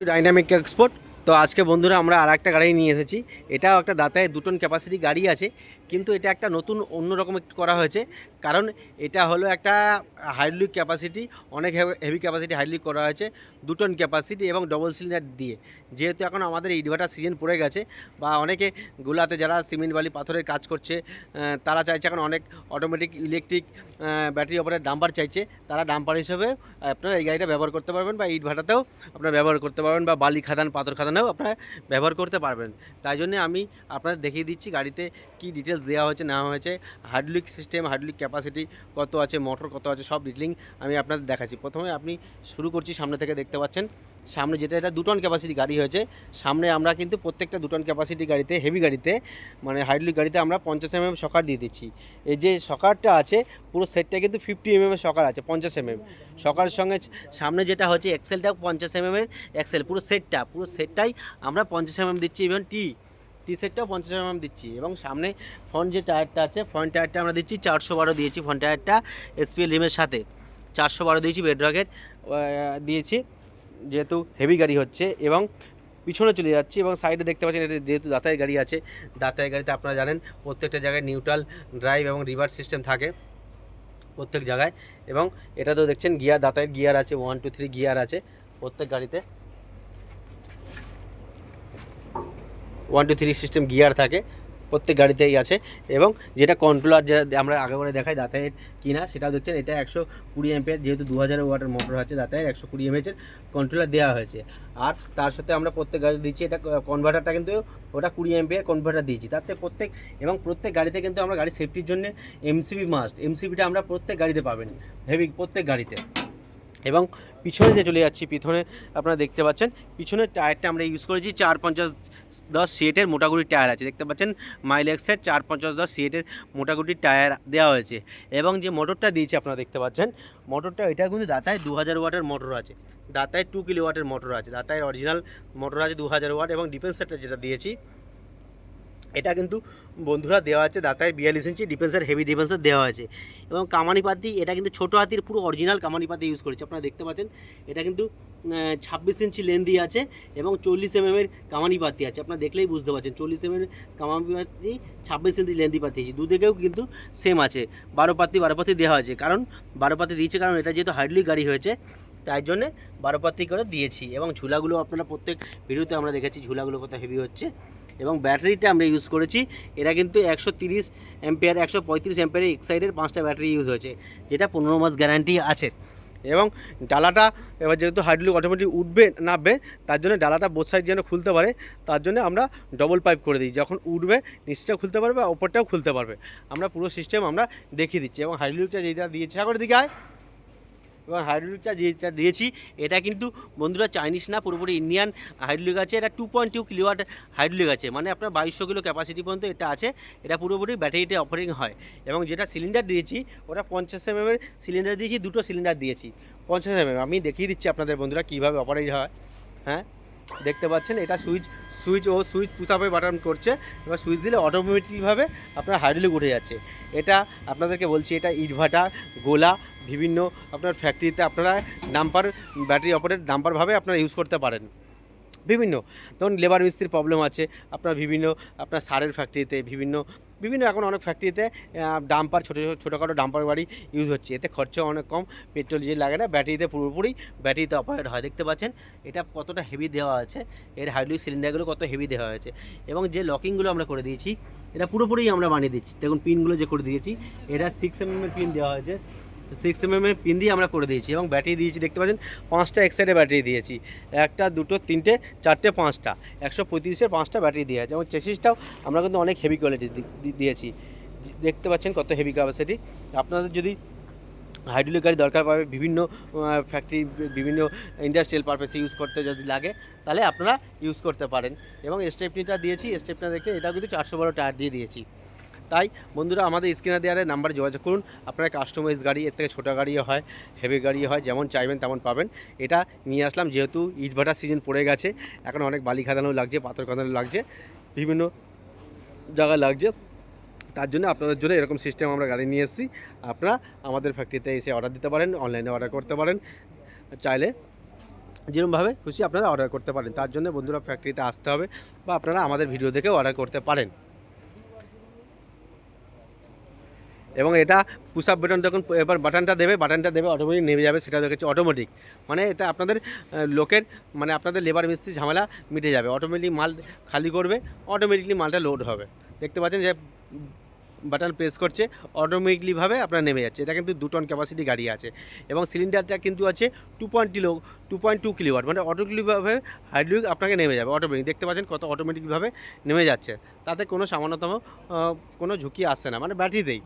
Dynamic export তো আজকে বন্ধুরা আমরা আর একটা গাড়ি নিয়ে এসেছি। এটাও একটা দাতায় দু টন ক্যাপাসিটি গাড়ি আছে, কিন্তু এটা একটা নতুন, অন্যরকম একটু করা হয়েছে। কারণ এটা হলো একটা হাইড্রোলিক ক্যাপাসিটি অনেক হেভি ক্যাপাসিটি হাইড্রোলিক করা হয়েছে দু টন ক্যাপাসিটি এবং ডবল সিলিন্ডার দিয়ে। যেহেতু এখন আমাদের ইনভার্টার সিজন পড়ে গেছে, বা অনেকে গোলাতে যারা সিমেন্ট বালি পাথরের কাজ করছে তারা চাইছে এখন অনেক automatic electric battery operate dumper চাইছে, তারা ডাম্পার হিসেবে আপনারা এই গাড়িটা ব্যবহার করতে পারবেন বা ইট ভাটাতেও আপনারা ব্যবহার করতে পারবেন বা বালি, খাদান, পাথর খাদানেও আপনারা ব্যবহার করতে পারবেন। তাই জন্যে আমি আপনাদের দেখিয়ে দিচ্ছি গাড়িতে কি ডিটেলস দেওয়া হয়েছে, নেওয়া হয়েছে হাইড্রোলিক সিস্টেম হাইড্রোলিক ক্যাপাসিটি কত আছে মোটর কত আছে, সব ডিটেলিং আমি আপনাদের দেখাচ্ছি। প্রথমে আপনি শুরু করছি, সামনে থেকে দেখতে পাচ্ছেন। সামনে যেটা, এটা দুটন ক্যাপাসিটি গাড়ি হয়েছে। সামনে আমরা কিন্তু প্রত্যেকটা দুটন ক্যাপাসিটি গাড়িতে হেভি গাড়িতে মানে হাইড্রোলিক গাড়িতে আমরা পঞ্চাশ এমএম সকার দিয়ে দিচ্ছি। এই যে সকারটা আছে, পুরো সেটটা কিন্তু ফিফটি এমএম এর সকার আছে, পঞ্চাশ এমএম। সকারের সঙ্গে সামনে যেটা হচ্ছে এক্সেলটা পঞ্চাশ এমএম এর এক্সেল পুরো সেটটা পুরো সেটটাই আমরা পঞ্চাশ এমএম দিচ্ছি ইভেন টি টি সেটটাও পঞ্চাশ এমএম দিচ্ছি। এবং সামনে ফ্রন্ট যে টায়ারটা আছে ফ্রন্ট টায়ারটা আমরা দিচ্ছি, চারশো বারো দিয়েছি ফ্রন্ট টায়ারটা এসপিএল রিমের সাথে। চারশো বারো দিয়েছি বেডরকের দিয়েছি। যেহেতু হেভি গাড়ি হচ্ছে এবং পিছনে চলে যাচ্ছে এবং সাইডে দেখতে পাচ্ছেন এটা যেহেতু দাতায়ের গাড়ি আছে দাতায়ের গাড়িতে আপনারা জানেন প্রত্যেকটা জায়গায় নিউট্রাল ড্রাইভ এবং রিভার্স সিস্টেম থাকে প্রত্যেক জায়গায় এবং এটা তো দেখছেন গিয়ার দাতায়ের গিয়ার আছে ওয়ান টু থ্রি গিয়ার আছে প্রত্যেক গাড়িতে। One two three system gear থাকে। প্রত্যেক গাড়িতেই আছে। এবং যেটা কন্ট্রোলার যেটা আমরা আগে করে দেখাই দাতায়ের কিনা সেটাও দেখছেন এটা একশো কুড়ি এমপের যেহেতু দু হাজার ওয়াটের মোটর আছে দাতায়ের একশো কুড়ি এমএচের কন্ট্রোলার দেওয়া হয়েছে। আর তার সাথে আমরা প্রত্যেক গাড়ি দিচ্ছি, এটা কনভার্টারটা কিন্তু ওটা কুড়ি এমপিয়ার কনভার্টার দিয়েছি। তাতে প্রত্যেক এবং প্রত্যেক গাড়িতে কিন্তু আমরা গাড়ি সেফটির জন্য এমসিবি মাস্ট এমসিবিটা আমরা প্রত্যেক গাড়িতে পাবেন। হেভি প্রত্যেক গাড়িতে। এবং পিছনে যে চলে যাচ্ছি, পিছনে আপনারা দেখতে পাচ্ছেন, পিছনের টায়ারটা আমরা ইউজ করেছি চার পঞ্চাশ দশ সিএটের মোটাগুটি টায়ার আছে। দেখতে পাচ্ছেন মাইলেক্সের চার পঞ্চাশ দশ সিএটের মোটাগুটি টায়ার দেওয়া হয়েছে। এবং যে মোটরটা দিয়েছি আপনারা দেখতে পাচ্ছেন মোটরটা এটা কিন্তু দাতায় দু হাজার ওয়াটের মোটর আছে। দাতায় টু কিলো ওয়াটের মোটর আছে। দাতায় অরিজিনাল মোটর আছে দু হাজার ওয়াট এবং ডিফেন্সারটা যেটা দিয়েছি এটা কিন্তু বন্ধুরা দেওয়া আছে দাতায় বিয়াল্লিশ ইঞ্চি ডিফেন্সার হেভি ডিফেন্সার দেওয়া আছে। এবং কামানি পাতি, এটা কিন্তু ছোটো হাতির পুরো অরিজিনাল কামানি পাতি ইউজ করেছে, আপনারা দেখতে পাচ্ছেন। এটা কিন্তু ছাব্বিশ ইঞ্চি লেন্দি আছে এবং চল্লিশ এম এর কামানি পাতি আছে, আপনারা দেখলেই বুঝতে পারছেন। চল্লিশ এম এর কামানি পাতি, ছাব্বিশ ইঞ্চি লেন্দি পাতি আছে। দুদিকেও কিন্তু সেম আছে। বারো পাতি বারো পাতি দেওয়া আছে। কারণ, বারো পাতি দিয়েছে কারণ এটা যেহেতু হাইড্রোলিক গাড়ি হয়েছে, তাই জন্যে বারো পাতি করে দিয়েছি। এবং ঝুলাগুলো আপনারা প্রত্যেক ভিডিওতে আমরা দেখেছি, ঝুলাগুলো কত হেভি হচ্ছে। এবং ব্যাটারিটা আমরা ইউজ করেছি। এটা কিন্তু একশো তিরিশ অ্যাম্পিয়ার একশো পঁয়ত্রিশ অ্যাম্পিয়ারের এক সাইডের পাঁচটা ব্যাটারি ইউজ হয়েছে, যেটা পনেরো মাস গ্যারান্টি আছে। এবং ডালাটা এবার যেহেতু হাইড্রোলিক অটোমেটিক উঠবে, নামবে, তার জন্য ডালাটা বোথ সাইড যেন খুলতে পারে, তার জন্য আমরা ডবল পাইপ করে দিই। যখন উঠবে নিচটাও খুলতে পারবে ওপরটাও খুলতে পারবে। আমরা পুরো সিস্টেম আমরা দেখিয়ে দিচ্ছি এবং হাইড্রোলিকটা যেটা দিয়েছি সাগরের দিকে আয়। এবং হাইড্রোলিক চা যে যেটা দিয়েছি। এটা কিন্তু বন্ধুরা চাইনিজ না, পুরোপুরি ইন্ডিয়ান হাইড্রোলিক আছে। এটা two point two kilowatt hydraulic আছে। মানে আপনার বাইশশো কিলো ক্যাপাসিটি পর্যন্ত এটা আছে। এটা পুরোপুরি ব্যাটারিতে অপারেটিং হয়। এবং যেটা সিলিন্ডার দিয়েছি, ওটা পঞ্চাশ এম এমের সিলিন্ডার দিয়েছি। দুটো সিলিন্ডার দিয়েছি। পঞ্চাশ এম আমি দেখিয়ে দিচ্ছি আপনাদের বন্ধুরা কীভাবে অপারেট হয়। হ্যাঁ? দেখতে পাচ্ছেন, এটা সুইচ সুইচ ও সুইচ পুশ আপে বাটন করছে। এবার সুইচ দিলে অটোমেটিকভাবে আপনার হাইড্রোলিক উঠে যাচ্ছে। এটা আপনাদেরকে বলছি, এটা ইটভাটা গোলা, বিভিন্ন আপনার ফ্যাক্টরিতে আপনারা ডাম্পার ব্যাটারি অপারেট ডাম্পারভাবে আপনারা ইউজ করতে পারেন। বিভিন্ন, ধরুন লেবার মিস্ত্রির প্রবলেম আছে, আপনার বিভিন্ন, আপনার সারের ফ্যাক্টরিতে বিভিন্ন বিভিন্ন এখন অনেক ফ্যাক্টরিতে ডাম্পার ছোটো ছোটোখাটো ডাম্পার গাড়ি ইউজ হচ্ছে। এতে খরচা অনেক কম পেট্রোল যে লাগে না ব্যাটারিতে পুরোপুরি ব্যাটারিতে অপারেট হয়। দেখতে পাচ্ছেন, এটা কতটা হেভি দেওয়া আছে, এর হাইড্রোলিক সিলিন্ডারগুলো কত হেভি দেওয়া হয়েছে। এবং যে লকিংগুলো আমরা করে দিয়েছি, এটা পুরোপুরি আমরা বানিয়ে দিচ্ছি। দেখুন পিনগুলো যে করে দিয়েছি, এটা সিক্স এম এর পিন দেওয়া হয়েছে। সিক্স এম এর পিন দিয়ে আমরা করে দিয়েছি এবং ব্যাটারি দিয়েছি, দেখতে পাচ্ছেন, পাঁচটা এক সাইডে ব্যাটারি দিয়েছি। একটা, দুটো, তিনটে, চারটে, পাঁচটা, একশো পঁয়ত্রিশের পাঁচটা ব্যাটারি দিয়ে আছে এবং চেসিসটাও আমরা কিন্তু অনেক হেভি কোয়ালিটি দিয়েছি। দেখতে পাচ্ছেন কত হেভি ক্যাপাসিটি আপনাদের যদি হাইড্রোলিক গাড়ি দরকার পাবে বিভিন্ন ফ্যাক্টরি বিভিন্ন ইন্ডাস্ট্রিয়াল পারপাসে ইউজ করতে যদি লাগে, তাহলে আপনারা ইউজ করতে পারেন। এবং স্টেপনিটা দিয়েছি স্টেপনা দেখে এটাও কিন্তু চারশো বারো টায়ার দিয়ে দিয়েছি। তাই বন্ধুরা আমাদের স্ক্রিনে দেওয়ার নাম্বারে যোগাযোগ করুন। আপনারা কাস্টমাইজ গাড়ি, এর থেকে ছোটো গাড়িও হয় হেভি গাড়ি হয়, যেমন চাইবেন তেমন পাবেন। এটা নিয়ে আসলাম, যেহেতু ইটভাটার সিজন পড়ে গেছে, এখন অনেক বালি খাদানো লাগছে, পাথর খাদানো লাগছে, বিভিন্ন জায়গায় লাগছে। তার জন্য আপনাদের জন্য এরকম সিস্টেম আমরা গাড়ি নিয়ে এসেছি। আপনারা আমাদের ফ্যাক্টরিতে এসে অর্ডার দিতে পারেন অনলাইনে অর্ডার করতে পারেন। চাইলে যেরকমভাবে খুশি আপনারা অর্ডার করতে পারেন। তার জন্য বন্ধুরা ফ্যাক্টরিতে আসতে হবে বা আপনারা আমাদের ভিডিও দেখে অর্ডার করতে পারেন। এবং এটা পুশ আপ বাটন যখন এবার বাটনটা দেবে বাটনটা দেবে অটোমেটিক নেমে যাবে, সেটা দেখেছি অটোমেটিক মানে এটা আপনাদের লোকের মানে আপনাদের লেবার মিস্ত্রি ঝামেলা মিটে যাবে। অটোমেটিক মাল খালি করবে অটোমেটিকলি মালটা লোড হবে। দেখতে পাচ্ছেন যে বাটন প্রেস করছে অটোমেটিকলিভাবে আপনার নেমে যাচ্ছে। এটা কিন্তু দু টন ক্যাপাসিটি গাড়ি আছে। এবং সিলিন্ডারটা কিন্তু আছে two point kilo two point two kilowatt মানে অটোমেটিকভাবে হাইড্রোলিক আপনাকে নেমে যাবে অটোমেটিক দেখতে পাচ্ছেন কত অটোমেটিকভাবে নেমে যাচ্ছে। তাতে কোনো সামান্যতম কোনো ঝুঁকি আসছে না। মানে ব্যাটারিতেই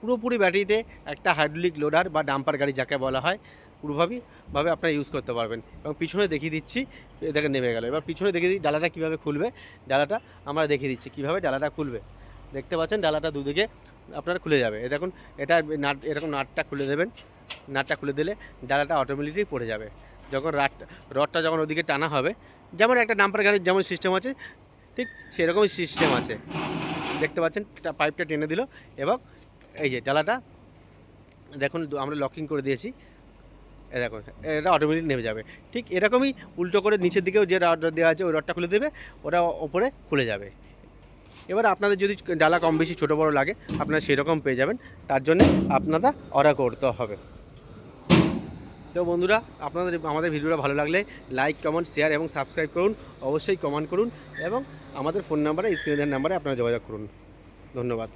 পুরোপুরি ব্যাটারিতে একটা হাইড্রোলিক লোডার বা ডাম্পার গাড়ি যাকে বলা হয় পুরোভাবে ভাবে আপনারা ইউজ করতে পারবেন। এবং পিছনে দেখিয়ে দিচ্ছি, এ দেখে নেমে গেল। এবার পিছনে দেখিয়ে দিই, ডালাটা কীভাবে খুলবে? ডালাটা আমরা দেখিয়ে দিচ্ছি, কীভাবে ডালাটা খুলবে? দেখতে পাচ্ছেন, ডালাটা দুদিকে আপনার খুলে যাবে। দেখুন, এটা নাট এরকম নাটটা খুলে দেবেন। নাটটা খুলে দিলে ডালাটা অটোমেটিকই পড়ে যাবে। যখন রাট, রডটা যখন ওদিকে টানা হবে, যেমন একটা ডাম্পার গাড়ির যেমন সিস্টেম আছে, ঠিক সেরকমই সিস্টেম আছে। দেখতে পাচ্ছেন পাইপটা টেনে দিল এবং এই যে ডালাটা, দেখুন আমরা লকিং করে দিয়েছি। এরকম এটা অটোমেটিক নেমে যাবে। ঠিক এরকমই উল্টো করে নিচের দিকেও যে রড দেওয়া আছে, ওই রডটা খুলে দেবে, ওটা ওপরে খুলে যাবে। এবার আপনাদের যদি ডালা কম বেশি ছোটো বড়ো লাগে, আপনারা সেরকম পেয়ে যাবেন। তার জন্য আপনারা অর্ডার করতে হবে। তো বন্ধুরা, আপনাদের আমাদের ভিডিওটা ভালো লাগলে লাইক কমেন্ট শেয়ার এবং সাবস্ক্রাইব করুন। অবশ্যই কমেন্ট করুন এবং আমাদের ফোন নাম্বারে স্ক্রিনের নাম্বারে আপনারা যোগাযোগ করুন। ধন্যবাদ।